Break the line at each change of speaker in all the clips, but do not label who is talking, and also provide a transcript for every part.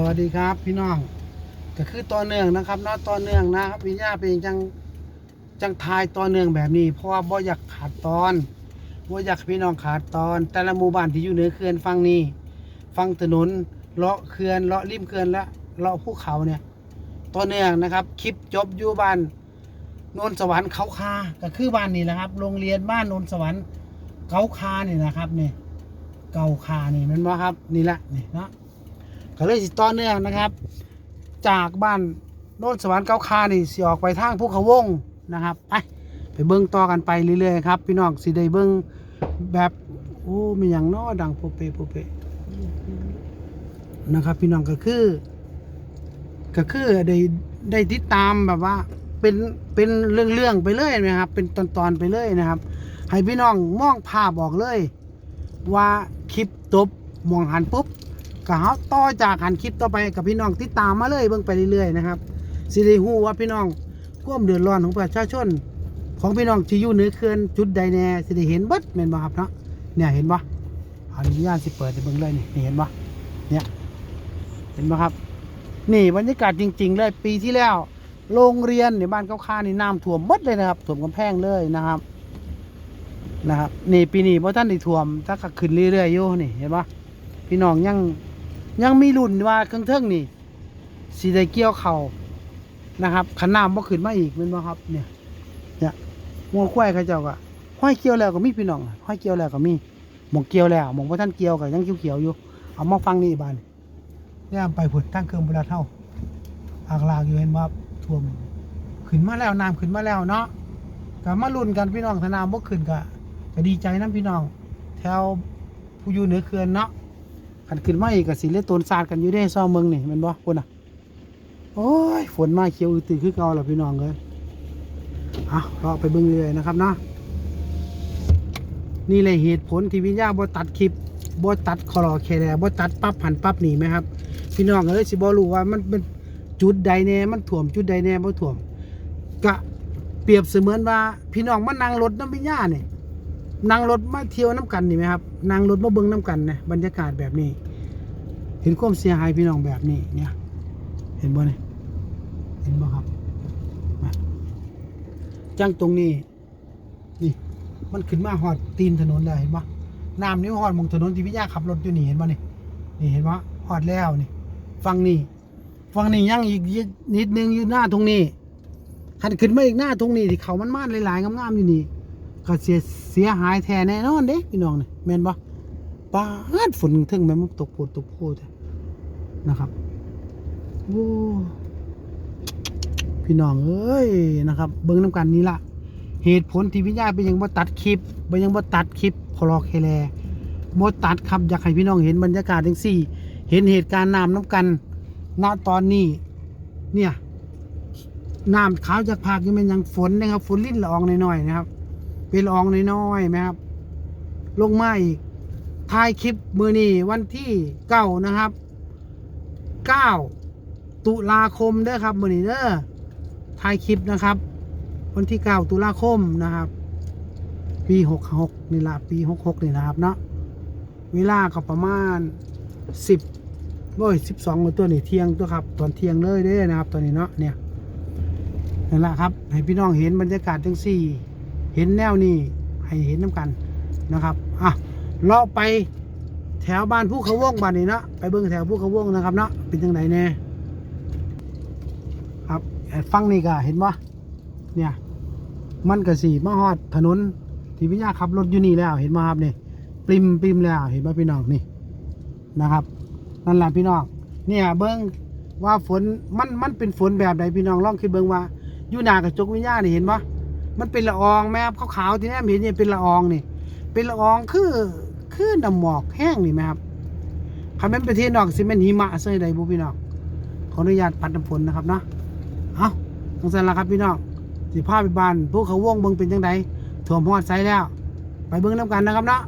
สวัสดีครับพี่น้องก็คือต่อเนื่องนะครับเนาะต่อเนื่องนะครับพี่ย่าเป็นจังจังทายต่อเนื่องแบบนี้ เพราะว่าบ่อยากขาดตอนบ่อยากพี่น้องขาดตอน แต่ละหมู่บ้านที่อยู่เหนือเขื่อนฟังนี้ฟังถนนเลาะเขื่อนเลาะริมเขื่อนและเลาะภูเขาเนี่ยต่อเนื่องนะครับ คลิปจบอยู่บ้านนนสวรรค์เขาคาก็คือบ้านนี้แหละครับ โรงเรียนบ้านนนสวรรค์เขาคานี่นะครับนี่เก่าคานี่มันบ่ครับนี่แหละนี่เนาะ ก็เลยสิต่อเนื่องนะครับ จากบ้านโน้นสวรรค์เก้าคานี่สิออกไปทางภูเขาวงนะครับไปไปเบิ้งต่อกันไปเรื่อยๆครับ พี่น้องสิได้เบิ้งแบบโอ้มีอย่างน้อดังโปเปโปเปนะครับ พี่น้องก็คือ ก็คือได้ได้ติดตามแบบว่า เป็นเป็นเรื่องๆไปเลยนะครับ เป็นตอนๆไปเลยนะครับ ให้พี่น้องมองภาพออกเลย ว่าคลิปจบมองหันปุ๊บ ก็เฮาต่อจากหันคลิปต่อไปกับพี่น้องที่ตามมาเลยเบิ่งไปเรื่อยๆนะครับสิได้ฮู้ว่าพี่น้องความเดือดร้อนของประชาชน ของพี่น้องที่อยู่เหนือเขื่อนจุดใดแน่สิได้เห็นเบิดแม่นบ่ครับเนาะเนี่ยเห็นบ่อนุญาตสิเปิดให้เบิ่งเลยนี่นี่เห็นบ่เนี่ยเห็นบ่ครับ นี่บรรยากาศจริง ๆ เลยปีที่แล้ว โรงเรียนในบ้านเก้าค่านี่น้ำท่วมหมดเลยนะครับท่วมกำแพงเลยนะครับนะครับนี่ปีนี้บ่ท่านได้ท่วมถ้าขึ้นเรื่อยๆอยู่นี่เห็นบ่พี่น้องยัง ยังมีรุ่นว่าเครื่องเทิงนี่สีได้เกี่ยวเข่านะครับขันน้ำบ่ขึ้นมาอีกเป็นบ่ครับ เนี่ยเนี่ยงัวควายเขาเจ้าก็ห้อยเกี่ยวแล้วก็มีพี่น้องห้อยเกี่ยวแล้วก็มีหมองเกี่ยวแล้วหมองบ่ท่านเกี่ยวก็ยังเขียวๆอยู่ เอามาฟังนี่บานเนี่ยไปผุดตั้งเครื่องบุรเท่าอากลากอยู่เห็นบ่ครับท่วมขึ้นมาแล้วน้ำขึ้นมาแล้วเนาะก็มาลุ้นกันพี่น้องถ้าน้ำบ่ขึ้นก็ก็ดีใจนํพี่น้อง แถวผู้อยู่เหนือเขื่อนเนาะ ขันขึ้นมาอีกกับสิเลตนศาสตร์กันอยู่ได้ซ่อมเมืองนี่แมันบ่พุ่นอะโอ้ยฝนมาเขียวอือตือคือเกาแล้วพี่น้องเลยเอาเราไปเบิ่งเลยนะครับเนาะนี่เลยเหตุผลที่วิญญาบ่ตัดคลิปบ่ตัดคอรอแคแรบ่ตัดปั๊บหันปั๊บหนีไหมครับ พี่น้องเอ้ยสิบ่รู้ว่ามันเป็นจุดใดแน่มันถ่วมจุดใดแน่บ่ถ่วม กะเปรียบเสมือนว่าพี่น้องมานั่งรถน้ำวิญญาเนี่ย นั่งรถมาเที่ยวน้ำกันนี่ไหมครับนั่งรถมาเบิ้งน้ำกันนะบรรยากาศแบบนี้ เห็นความเสียหายพี่น้องแบบนี้เนี่ยเห็นบ่เนี่ยเห็นบ่ครับมาจังตรงนี้นี่มันขึ้นมาหอดตีนถนนแล้วเห็นบ่น้ำนี่หอดมองถนนที่พี่ย่าขับรถอยู่นี่เห็นบ่นี่นี่เห็นบ่หอดแล้วนี่ฟังนี่ฟังนี่ยังอีกนิดนึงอยู่หน้าตรงนี้หันขึ้นมาอีกหน้าตรงนี้ที่เขามันมาดหลายๆงามๆอยู่นี่ ก็เสียเสียหายแท้แน่นอนเด้พี่น้องเนี่ยแม่นบ่ปาดฝนถึงแม่นมันตกโพดตกโพดนะครับโอ้พี่น้องเอ้ยนะครับ เบิ่งน้ำกันนี่ล่ะเหตุผลที่พี่ย่าเป็นยังบ่ตัดคลิปเป็นยังบ่ตัดคลิปพอลอกแคแลบ่ตัดครับอยากให้พี่น้องเห็นบรรยากาศจังซี่ เห็นเหตุการณ์น้ำน้ำกันณตอนนี้ เนี่ยน้ำขาวจากภาคยังเป็นยังฝนนะครับ ฝนลิ้นละอองหน่อยๆนะครับ เป็นอองน้อยๆไหมครับ ลงมาอีกถ่ายคลิปมือนี้วันที่เก้านะครับเก้าตุลาคมเด้อครับมือนี้เด้อถ่ายคลิปนะครับ วันที่เก้าตุลาคมนะครับ ปีหกหกนี่ละปีหกหกนี่นะครับเนาะเวลาก็ประมาณสิบโอ้ยสิบสองตัวนี่เที่ยงตัวครับ ตอนเที่ยงเลยเด้นะครับ ตอนนี้เนาะเนี่ยนั่นแหละครับ ให้พี่น้องเห็นบรรยากาศจังสี่ เห็นแนวนี้ให้เห็นน้ำกันนะครับอะเลาะไปแถวบ้านผู้เขาวงบ้านนี้เนาะไปเบิ่งแถวผู้เขาวงนะครับเนาะเป็นจังไดแน่ครับฟังนี่ก็เห็นว่าเนี่ยมันก็สีมาฮอดถนนที่พี่ยาขับรถอยู่นี่แล้วเห็นไหมครับนี่ปริมปริมแล้วเห็นไหมพี่น้องนี่นะครับนั่นแหละพี่น้องเนี่ยเบิ้งว่าฝนมันมันเป็นฝนแบบใดพี่น้องลองคิดเบิ้งว่าอยู่หนากระจกวิญญาณนี่เห็นปะ มันเป็นละอองแม่ครับขาวๆที่นี่เห็นเนี่ยเป็นละอองนี่ เป็นละอองคือคือน้ำหมอกแห้งนี่ไหมครับคำนั้นประเทศนอกสิเป็นหิมะเส้ยใดบุพี่น้องขออนุญาตปัดน้ำฝนนะครับเนาะเอาทังสันละครับพี่น้องสิพาไปบ้านพวกเขาวงเบิ่งเป็นจังไดถ่วมหอดไซแล้ว ไปเบิ่งน้ำกันนะครับเนาะ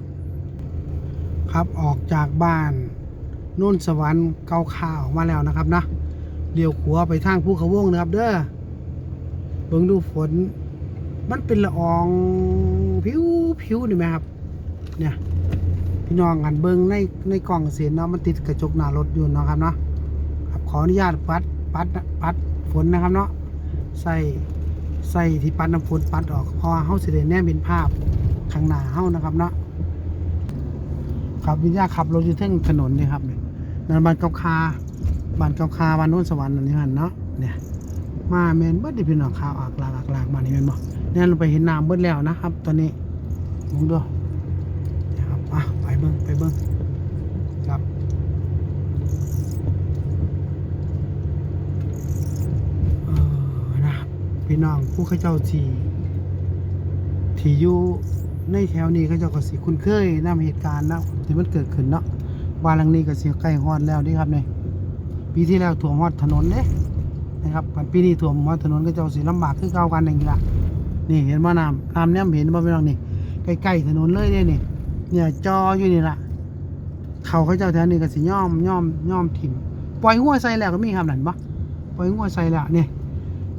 ครับออกจากบ้านนุ่นสวรรค์เกาข่าวมาแล้วนะครับนะเลี้ยวขวาไปทางภูเขาวงนะครับ เด้อเบิ่งดูฝน มันเป็นละอองผิวผิวนี่ไหมครับ เนี่ยพี่น้องหันเบิ้งในในกล่องเสียนเนาะมันติดกระจกหน้ารถอยู่เนาะครับเนาะขออนุญาตปัดปัดปัดฝนนะครับเนาะใส่ใส่ที่ปัดน้ำฝนปัดออกพราะว่าเสิได้แนมเป็นภาพข้างหน้าเฮานะครับเนาะครับวิญญาขับรถอยู่เทิงถนนนี่ครับเนี่ยนั่นบ้านเกาคาบ้านเกาคาบ้านโน้นสวรรค์นั่นนี่หันเนาะเนี่ยมาแมนบิดดิพี่น้องข่าวอากลากอากลากมานี่แมนบ่ เนี่ยเราไปเห็นน้ำเบิดแล้วนะครับ ตอนนี้มองดูนะครับอะไปเบิ้งไปเบิ้งครับเออนะครับพี่น้องผู้ข้าเจ้าที่ที่อยู่ในแถวนี้เขาเจ้าก็สิคุ้นเคยนำเหตุการณ์นะที่มันเกิดขึ้นเนาะบ้านหลังนี้ก็สิใกล้ฮอดแล้วเดิครับเนี่ยปีที่แล้วถ่วงฮอดถนนเด้นะครับปีนี้ถ่วมว่าถนนก็เจ้าสีลำบากคือเก่ากันอย่างนี้ละ นี่เห็นว่าน้ำน้ำเนี่ยเห็นบ่พี่น้องนี่ใกล้ๆถนนเลยเนี่ยนี่เนี่ยจออยู่นี่ละเขาเขาเจ้าแถวนี้ก็สิย่อมย่อมย่อมถิ่มปล่อยหัวใส่แล้วก็มีครับนั่นปะปล่อยหัวใส่แล้วเนี่ย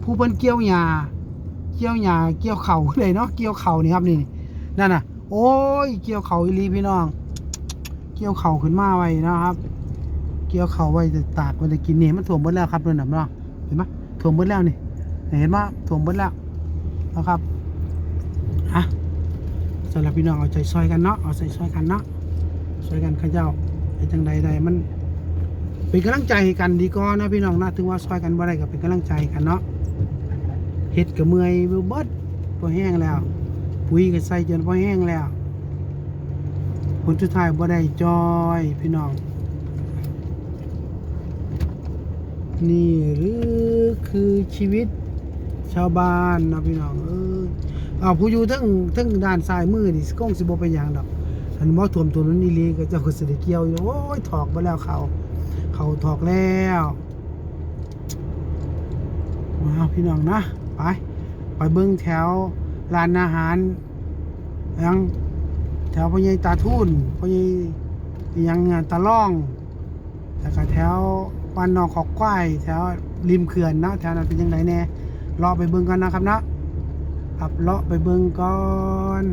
ผู้เพิ่นเกี่ยวหญ้าเกี่ยวหญ้าเกี่ยวเข่าเลยเนาะเกี่ยวเข่านี่ครับนี่นั่นน่ะ โอ้ยเกี่ยวเข่าอีลีพี่น้อง เกี่ยวเข่าขึ้นมาไว้นะครับ เกี่ยวเข่าไว้จะตากไว้จะกินเนี่ยมันถ่วมหมดแล้วครับเพื่อนน่ะเนาะเห็นไหมถ่วมเบิดแล้วนี่เห็นว่าถ่วมเบิดแล้ว นะครับอะสำหรับพี่น้องเอาใจซอยกันเนาะเอาใจซอยกันเนาะซอยกันข้าเจ้าไอ้จังใดใดมันเป็นกำลังใจกันดีก็นะพี่น้องนะถึงว่าซอยกันบ่ได้ก็เป็นกำลังใจกันเนาะเฮ็ดกับเมื่อยเบิดพอแห้งแล้วปุ๋ยก็ใส่จนพอแห้งแล้วผลสุดท้ายบ่ได้จอยพี่น้อง นี่หรือคือชีวิต ชาวบ้านนะพี่น้องเออเอาผู้อยู่ทั้งทั้งด้านซ้ายมือนี่ก้องสิบ่เป็นอย่างดอกอันบ่ถ่วมตัวนั้นนี่ลีก็เจ้าก็สิได้เกี่ยวอยู่โอ้ยถอกไปแล้วเขาเขาถอกแล้วมาพี่น้องนะไปไปเบิ่งแถวร้านอาหารยังแถวพญตาทุ่นพญ่ยังตาล่องแล้วก็แถวบ้านนอกขอกควายแถวริมเขื่อนเนาะแถวนั้นเป็นยังไงแน่ เลาะไปเบิ่งกันนะครับนะครับเลาะไปเบิ่งก่อน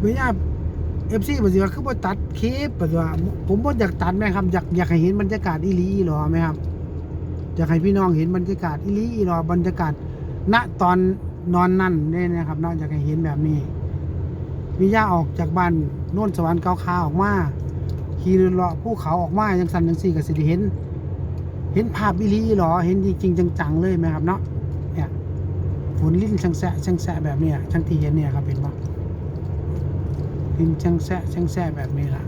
ไม่ยากเอฟซีปัจจุบันคือบ่ตัดคลิปปัจจุบันผมบ่อยากตัดไหมครับอยากอยากให้เห็นบรรยากาศอีลีอีหรอไหมครับอยากให้พี่น้องเห็นบรรยากาศอีลีอีหรอบรรยากาศ ณตอนนอนนั่นนี่นะครับนาะอยากให้เห็นแบบนี้วิญญาออกจากบ้านโน่นสวรรค์เกาคาออกมา ขี่เรือเลาะภูเขาออกมายังสันยังสี่กับสิได้เห็น เห็นภาพวิลีหรอเห็นจริงๆจังๆเลยไหมครับเนาะเนี่ยฝนลิ้นช่างแสะช่างแสะแบบเนี้ยช่างที่เห็นเนี่ยครับเห็นปะลิ้นช่างแสะช่างแสะแบบนี้ล่ะ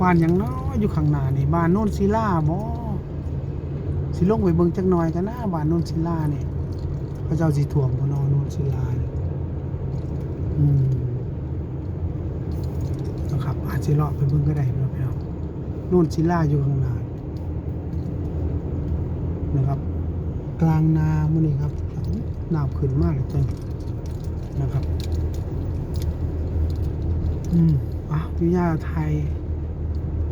บ้านอย่างน้อยอยู่ข้างหน้านี่บ้านโน่นศิลาบ่สิลงไปเบิ่งจักหน่อยกันนะบ้านโน่นศิลาเนี่ยพระเจ้าสิถ่วมบ่นอโน่นศิลาเนี่ยอืม อาจจะเลาะไปเบิ่งก็ได้พี่น้องพี่น้องนู่นศิลาอยู่ข้างหน้านะครับ กลางนามื่อนี้ครับหนาวขึ้นมากเลยจังนะครับ อืมอะวิทยาไทย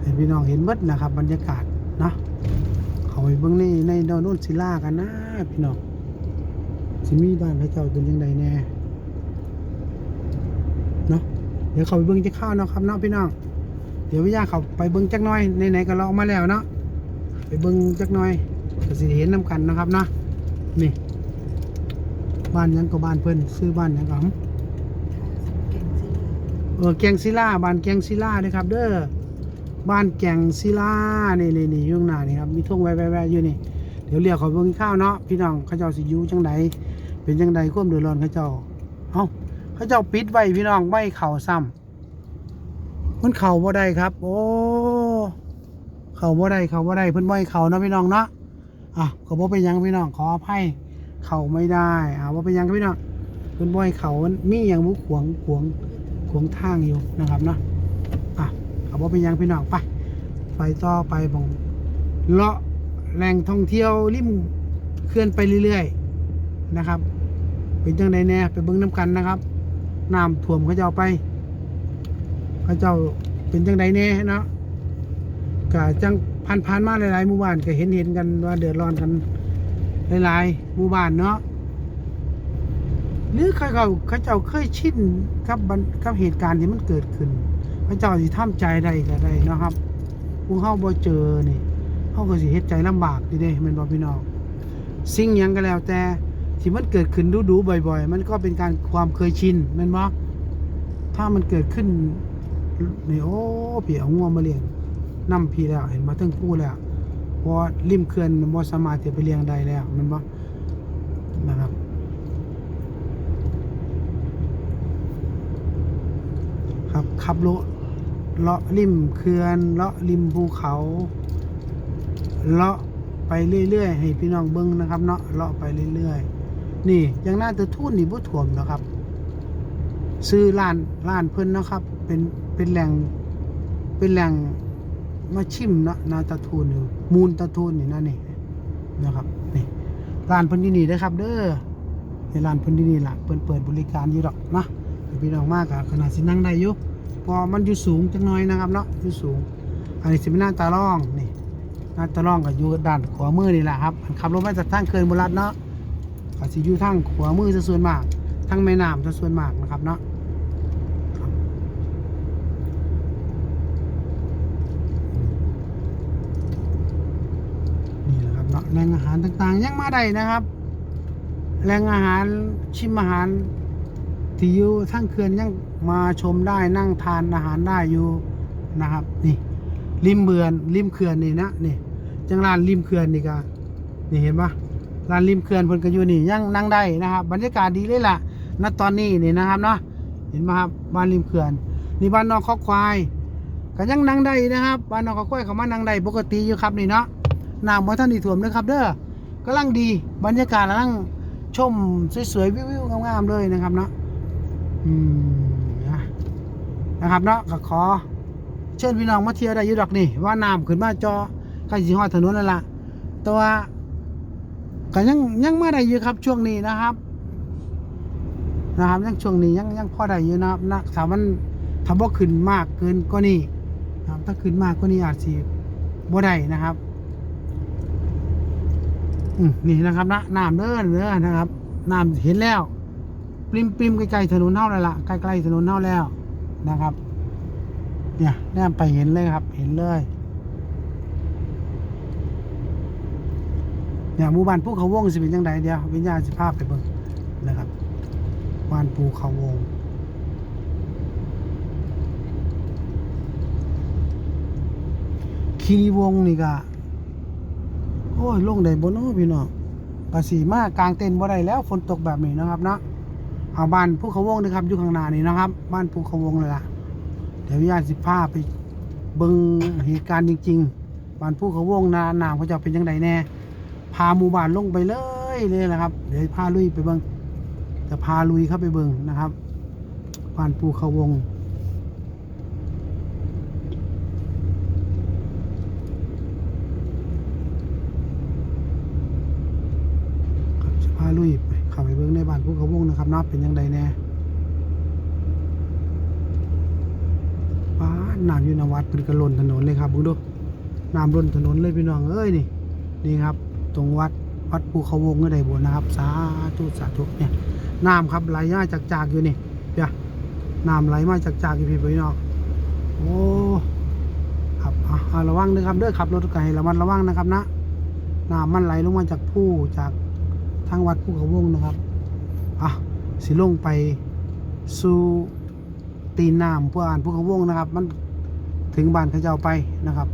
ให้พี่น้องเห็นเบิดนะครับ บรรยากาศนะเขาไปเบิ่งในในดาวโน่นศิลากันนะพี่น้องสิมีบ้านพระเจ้าเป็นยังไงแน่ เนาะ เดี๋ยวเขาไปเบิ้งจะข้าวเนาะครับเนาะพี่น้อง เดี๋ยววิญญาเขาไปเบิ้งจักน้อยไหนๆก็เราออกมาแล้วเนาะ ไปเบิ้งจักน้อยก็สิเห็นน้กันนะครับเนาะ นี่ บ้านยังก็บ้านเพิ่อนซื้อบ้านยังก็หำเออแกงศิลาบ้านแกงศิลาด้อครับ เด้อ บ้านแกงศิลานี่นี่นี่ยุ่งหน้านี่ครับ มีทุ่งแวะๆอยู่นี่ เดี๋ยวเรียกเขาเบิ้งข้าวเนาะพี่น้องเขาเจ้าสิยู่จังใดเป็นจังใดความเดือดร้อนเขาเจ้า เอ้า เขาเจ้าปิดไว้พี่น้องไม่เข่าซ้ำมันเข่าบ่ได้ครับ โอ้เข่าบ่ได้เข่าบ่ได้เพิ่นบ่ให้เข่านะพี่น้องเนาะอะก็บ่เป็นยังพี่น้องขออภัยเข่าไม่ได้อ่าบ่เป็นยังพี่น้องเพิ่นบ่ให้เข่ามันมีหยังบุขวงขวงขวงทางอยู่นะครับเนาะอะก็บ่เป็นยังพี่น้องไปไปต่อไปบ่งเลาะแหล่งท่องเที่ยวริมเคลื่อนไปเรื่อยๆนะครับเป็นจังไดแน่ไปเบิ่งน้ำกันนะครับ น้ำท่วมเขาเจ้าไปเขาเจ้าเป็นจังไดแน่เนาะก็จังผ่านผ่านๆมาหลายๆหมู่บ้านก็เห็นเห็นกันว่าเดือดร้อนกันหลายๆหมู่บ้านเนาะหรือเขาเขาเขาเจ้าเคยชินกับบันกับเหตุการณ์ที่มันเกิดขึ้นเขาเจ้าสิทำใจได้ก็ได้นะครับผู้เฮาบ่เจอนี่เฮาก็สิเฮ็ดใจลำบากนี่เด้แม่นบ่พี่น้องสิ่งหยังก็แล้วแต่ ที่มันเกิดขึ้นดูๆบ่อย ๆ มันก็เป็นการความเคยชินแม่นบ่ถ้ามันเกิดขึ้นนี่โอ้พี่เอางัวมาเลี้ยงนํพี่แล้ว เห็นบ่ถึงผู้แล้วพราริมเขื่อนบ่สามารถจะไปเลี้ยงได้แล้วแม่นบ่นะครับครับขับรถเลาะริมเขื่อนเลาะริมภูเขาเลาะไปเรื่อยๆ ให้พี่น้องเบิ้งนะครับเนาะเลาะไปเรื่อยๆ นี่ยังน่าจะทุ่นนี่บ่ถ่วมนะครับ ซื้อร้านร้านเพิ่นนะครับ เป็นเป็นแหล่งเป็นแหล่งมาชิมเนาะนาตะทูนอยู่มูลตะทูนนี่นะนี่นะครับนี่ร้านเพิ่นที่นี่นะครับ เด้อในร้านเพิ่นที่นี่ล่ะเพิ่นเปิดบริการอยู่ดอกนะพี่น้องมากอะขนาดสินั่งได้อยู่เพอมันอยู่สูงจังน้อยนะครับเนาะอยู่สูง อันนี้สิเป็นหน้าตาล่องนี่หน้าตาล่องก็อยู่ด้านขวามือนี่แหละครับขับรถมาจากทางเขื่อนบุรัตเนาะ ก็สิอยู่ทางขวามือซะส่วนมากทางแม่น้ำซะส่วนมากนะครับเนาะนี่แหละครับเนาะแหล่งอาหารต่างๆ ยังมาได้นะครับแหล่งอาหารชิมอาหารที่อยู่ทั้งเขื่อนยังมาชมได้นั่งทานอาหารได้อยู่นะครับนี่ริมเบือนริมเขื่อนนี่นะนี่จังร้านริมเขื่อนนี่ก็นี่เห็นปะ ร้านริมเขื่อนเพิ่นก็อยู่นี่ยังนั่งได้นะครับ บรรยากาศดีเลยล่ะณตอนนี้นี่นะครับเนาะเห็นไหมครับบ้านริมเขื่อนนี่บ้านนอกคอกควายก็ยังนั่งได้นะครับบ้านนอกคอกควายเขามานั่งได้ปกติอยู่ครับนี่เนาะน้ำบ่ท่านนี่ท่วมเลยครับเด้อกำลังดีบรรยากาศกำลังชมสวยๆวิวๆงามๆเลยนะครับเนาะอืมนะนะครับเนาะก็ขอเชิญพี่น้องมาเที่ยวได้ยู่ดอกนี่ว่าน้ำขึ้นมาจอใกล้สิฮอดถนนแล้วล่ะแต่ว่า ก็ยังยังมาได้อยู่ครับช่วงนี้นะครับ นะครับยังช่วงนี้ยังยังพอได้อยู่นะครับนะถ้ามันถ้าบ่ขึ้นมากเกินก็นี่นะครับถ้าขึ้นมากก็นี่อาจสิบ่ได้นะครับอืมนี่นะครับนะน้ำเด้อเด้อนะครับน้ำเห็นแล้วปริมปริมใกล้ๆถนนเท่าแล้วล่ะใกล้ๆถนนเท่าแล้วนะครับ เนี่ยแนมไปเห็นเลยครับ เห็นเลย เนี่ยหมู่บ้านภูเขาวงสิเป็นยังไงเดียววิญญาณสิภาพไปเบิ่งนะครับบ้านภูเขาวงคีรีวงนี่ก็โอ้ยลงได้บนโอ้พี่น้องภาษีมากกลางเต็นท์บ่ได้แล้วฝนตกแบบนี้นะครับเนาะเอาบ้านภูเขาวงนะครับอยู่ข้างหน้านี่นะครับ บ้านภูเขาวงเลยล่ะเดี๋ยวญาติสิพาไปเบิ่งเหตุการณ์จริง ๆ บ้านภูเขาวงนาน้ำเขาจะเป็นยังไงแน่ พาหมู่บ้านลงไปเลยเลยนะครับ เดี๋ยวพาลุยไปเบิงจะพาลุยเข้าไปเบิงนะครับบ้านภูเขาวงจะพาลุยไปเข้าไปเบิงในบ้านภูเขาวงนะครับนาะเป็นยังไงแน่ป้าน้ำอยู่ในวัดเป็นกระลนถนนเลยครับบุดูน้ำล้นถนนเลยพี่น้องเอ้ยนี่นี่ครับ ตรงวัดวัดภูเขาวงก็ได้บุญนะครับสาธุสาธุเนี่ยน้ำครับไหลมาจากจากอยู่นี่เดี๋ยวน้ำไหลมาจากจากอยู่พี่พี่น้องโอ้ครับอะระวังนะครับเด้อขับรถไกลระมัดระวังนะครับนะน้ำมันไหลลงมาจากผู้จากทางวัดภูเขาวงนะครับอะสิลงไปสู่ตีนน้ำเพื่ออ่านภูเขาวงนะครับ มันถึงบ้านเขาเจ้าไปนะครับ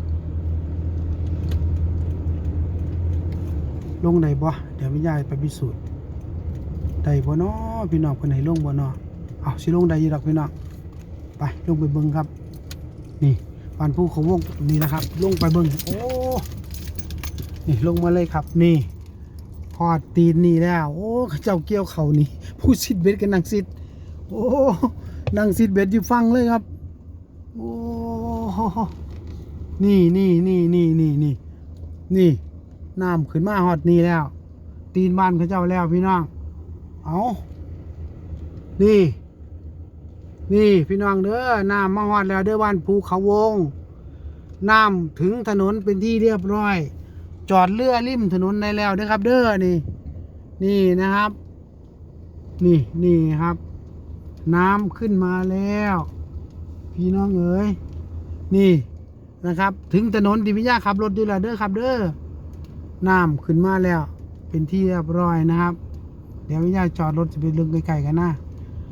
ลงได้บ่เดี๋ยววิญญาณไปพิสูจน์ได้บ่เนาะพี่น้องเพิ่นให้ลงบ่เนาะเอาสิลงได้อยู่ดอกพี่น้องไปลงไปเบิ่งครับ นี่บ้านภูเขาวงนี่นะครับ ลงไปเบิ่งโอ้นี่ลงมาเลยครับ นี่พอดตีนนี่แล้ว โอ้เขาเจ้าเกี่ยวเขานี่ ผู้ซิดเบ็ดกับนางซิดโอ้นางซิดเบ็ดอยู่ฟังเลยครับโอ้นี่นี่นี่นี่นี่นี่นี่ น้ำขึ้นมาฮอดนี่แล้ว ตีนบ้านเขาเจ้าแล้วพี่น้อง เอานี่ นี่ พี่น้องเด้อ น้ำมาฮอดแล้วเด้อบ้านภูเขาวง น้ำถึงถนนเป็นที่เรียบร้อย จอดเรือริมถนนในแล้วนะครับ เด้อ นี่ นี่นะครับ นี่ นี่ครับ น้ำขึ้นมาแล้ว พี่น้องเอ๋ย นี่นะครับ ถึงถนนดิพิยาขับรถอยู่แล้วเด้อครับเด้อ น้ำขึ้นมาแล้ว เป็นที่เรียบร้อยนะครับ เดี๋ยววิญญาจอดรถจะไปเลงไกลๆกันนะ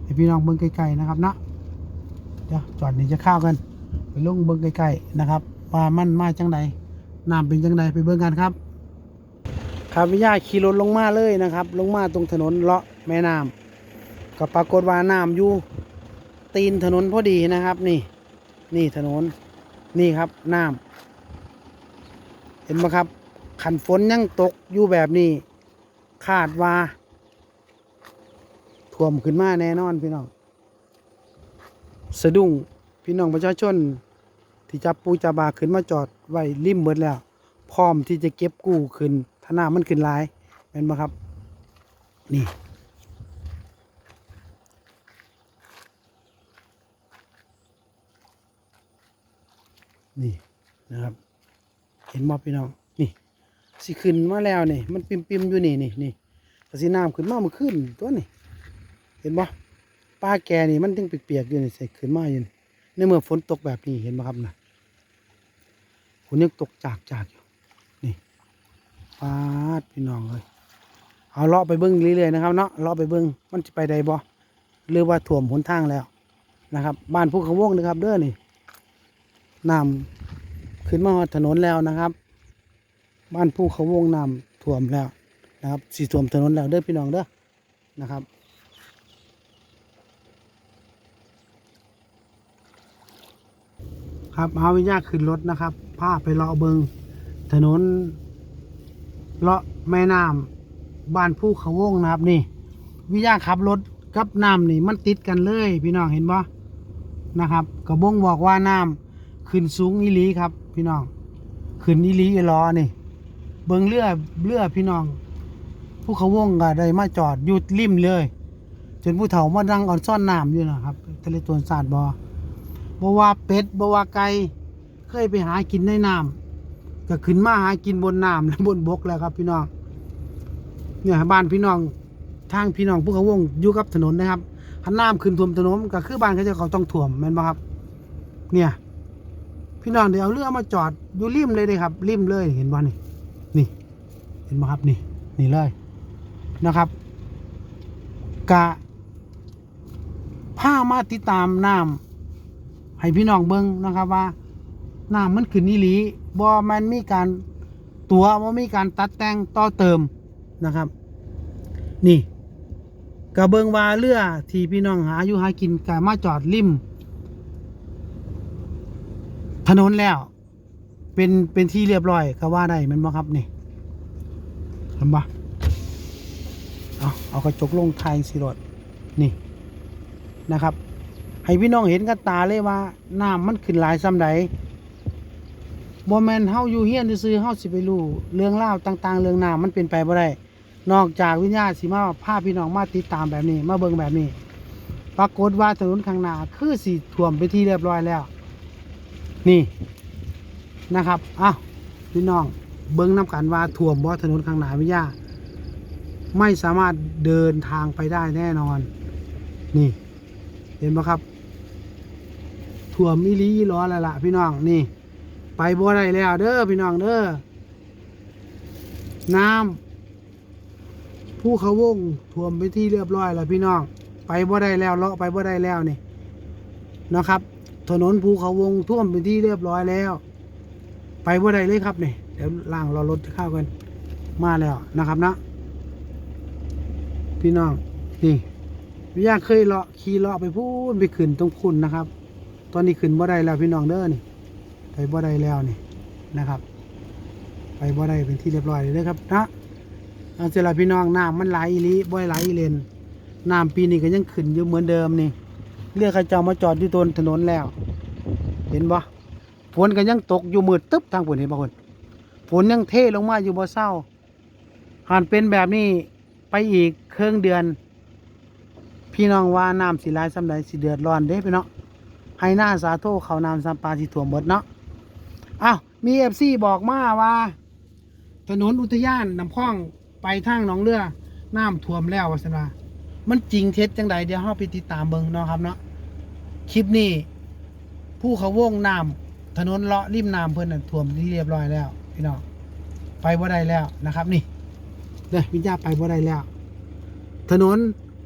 ให้พี่น้องเบิ่งไกลๆนะครับเนาะเดี๋ยวจอดนี่จะเข้ากัน ไปลงเบิ่งไกลๆนะครับว่ามันมาจังใดน้ำเป็นจังใดไปเบิ่งกันครับ ครับวิญญาขี่รถลงมาเลยนะครับ ลงมาตรงถนนเลาะแม่น้ำก็ปรากฏว่าน้ำอยู่ตีนถนนพอดีนะครับนี่นี่ถนนนี่ครับน้ำเห็นไหมครับ ขันฝนยังตกอยู่แบบนี้ คาดว่าท่วมขึ้นมาแน่นอนพี่น้อง สะดุ้งพี่น้องประชาชน ที่จับปูจับบาขึ้นมาจอดไว้ริมเบิดแล้ว พร้อมที่จะเก็บกู้ขึ้นถ้าน้ามันขึ้นหลายเห็นไหมครับ นี่นี่นะครับ เห็นมอบพี่น้อง สิขึ้นมาแล้วนี่ มันปิมปิมอยู่นี่นี่นี่แต่สีน้ำขึ้นมาเมื่อคืนตัวนี่ เห็นบ่ป้าแกนี่มันยังเปียกๆอยู่นี่ใส่ขึ้นมาอยู่นี่ในเมื่อฝนตกแบบนี้เห็นไหมครับนะฝนยังตกจากจากอยู่นี่ฟาดพี่น้องเลยเอาเลาะไปเบิ้งเรื่อยๆนะครับเนาะเลาะไปเบิ้งมันจะไปใดบ่หรือว่าถ่วมหนทางแล้วนะครับ บ้านภูเขวงนะครับ เด้อนี่น้ำขึ้นมาถนนแล้วนะครับ บ้านภูเขาวงน้ำท่วมแล้วนะครับสีท่วมถนนแล้วเด้อพี่น้องเด้อนะครับครับเอาวิญญาขึ้นรถนะครับพาไปเลาะเบิงถนนเลาะแม่น้ำบ้านภูเขาวงนะครับนี่ วิญญาขับรถกับน้ำนี่มันติดกันเลย พี่น้องเห็นบ่นะครับกระบงบอกว่าน้ำขึ้นสูงอีหลีครับ พี่น้องขึ้นอีหลีอีหลอนี่ เบิงเรือเรือพี่น้องภูเขาวงก็ได้มาจอดอยู่ริมเลย จนผู้เฒ่ามาดังอ่อนซ่อนน้ำอยู่นะครับทะเลตวนศาสตร์บอบว่าเป็ดบว่าไก่เคยไปหากินในน้ำก็ขึ้นมาหากินบนน้ำและบนบกแล้วครับพี่น้องเนี่ยบ้านพี่น้องทางพี่น้องภูเขาวงอยู่กับถนนนะครับหันน้ำขึ้นท่วมถนนก็คือบ้านเขาจะเขาต้องท่วมแม่นบ่ครับ เนี่ย พี่น้องเดี๋ยวเอาเรือมาจอดอยู่ริมเลยเลยครับริมเลยเห็นบ่นี่นี่ เห็นบ่ครับนี่นี่เลยนะครับกะผ้ามาติดตามน้ำให้พี่น้องเบิ้งนะครับว่าน้ำมันขึ้นนี่หลีบ่มันมีการตัวบ่ามีการตัดแต่งต่อเติมนะครับ นี่กะเบิงว่าเรือที่พี่น้องหาอยู่หากินกะมาจอดริม ถนนแล้ว เป็นเป็นที่เรียบร้อยก็ว่าได้มันบ่ครับนี่ เห็นบ่เอาเอากระจกลงทายสิรถนี่นะครับ ให้พี่น้องเห็นกันตาเลยว่าน้ำมันขึ้นหลายซ้ำใดบ่แมนเฮาอยู่เฮียนซื่อเฮาสิไปรู้เรื่องราต่าง ๆ เรื่องน้ำมันเป็นไปบ่ได้นอกจากวิญญาณสิมาพาพี่น้องมาติดตามแบบนี้มาเบิ่งแบบนี้ ปรากฏว่าถนนข้างหน้าคือสิท่วมไปที่เรียบร้อยแล้ว นี่นะครับอ้าวพี่น้อง เบิ้งน้ำกันว่าท่วมบ่ถนนข้างหน้าวิญญาไม่สามารถเดินทางไปได้แน่นอน นี่ เห็นไหมครับท่วมอีลีล้อแล้วล่ะพี่น้องนี่ ไปบ่ได้แล้วเด้อพี่น้องเด้อน้ำภูเขาวงท่วมไปที่เรียบร้อยแล้วพี่น้อง ไปบ่ได้แล้วเลาะไปบ่ได้แล้วนี่นะครับ ถนนภูเขาวงท่วมเป็นที่เรียบร้อยแล้ว ไปบ่ได้เลยครับนี่ เดี๋ยวล่างรอรถเข้ากัน มาแล้วนะครับนะพี่น้องนี่วิยาเคยเลาะขี่เลาะไปพูนไปขึ้นตรงคุณนะครับ ตอนนี้ขึ้นบ่ได้แล้วพี่น้องเด้อนี่ไปบ่ได้แล้วนี่นะครับ ไปบ่ได้เป็นที่เรียบร้อยเลยนะครับนะเอาเสร็จแล้วพี่น้องน้ำมันไหลอีลีบ่อยไหลอีเลนน้ำปีนี้ก็ยังขึ้นอยู่เหมือนเดิมนี่เรือข้าเจ้ามาจอดอยู่ตนถนนแล้ว เห็นบ่ฝนก็ยังตกอยู่มืดตึ๊บทางฝนเห็นบ่คน ฝนยังเทลงมาอยู่บ่เศร้าหานเป็นแบบนี้ไปอีกเครื่องเดือน พี่น้องว่าน้ำสิหลายสำใดสิเดือดร้อนเด้พี่น้องให้หน้าสาโทเขาน้ำสัมปลาสิถ่วหมดเนาะอ้าวมีเอฟซีบอกมาว่า ถนนอุทยานน้ำคลองไปทางหนองเรือน้ำท่วมแล้วว่าสันามันจริงเท็จจังใดเดี๋ยวเฮาไปติดตามเบิ่งเนาะครับเนาะคลิปนี้ ผู้เขาวงน้ำถนนเลาะริมน้ำเพิ่นน่ะท่วมที่เรียบร้อยแล้ว พี่น้องไปบ่ได้แล้วนะครับ นี่เด้อวิญญาไปบ่ได้แล้ว ถนน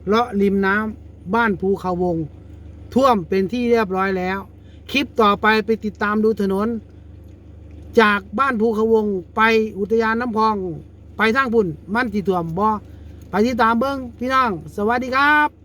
เลาะริมน้ำบ้านภูเขาวง ท่วมเป็นที่เรียบร้อยแล้ว คลิปต่อไปไปติดตามดูถนน จากบ้านภูเขาวง ไปอุทยานน้ำพอง ไปทางพุ่น มันติท่วมบ่ไปติดตามเบิ้งพี่น้อง สวัสดีครับ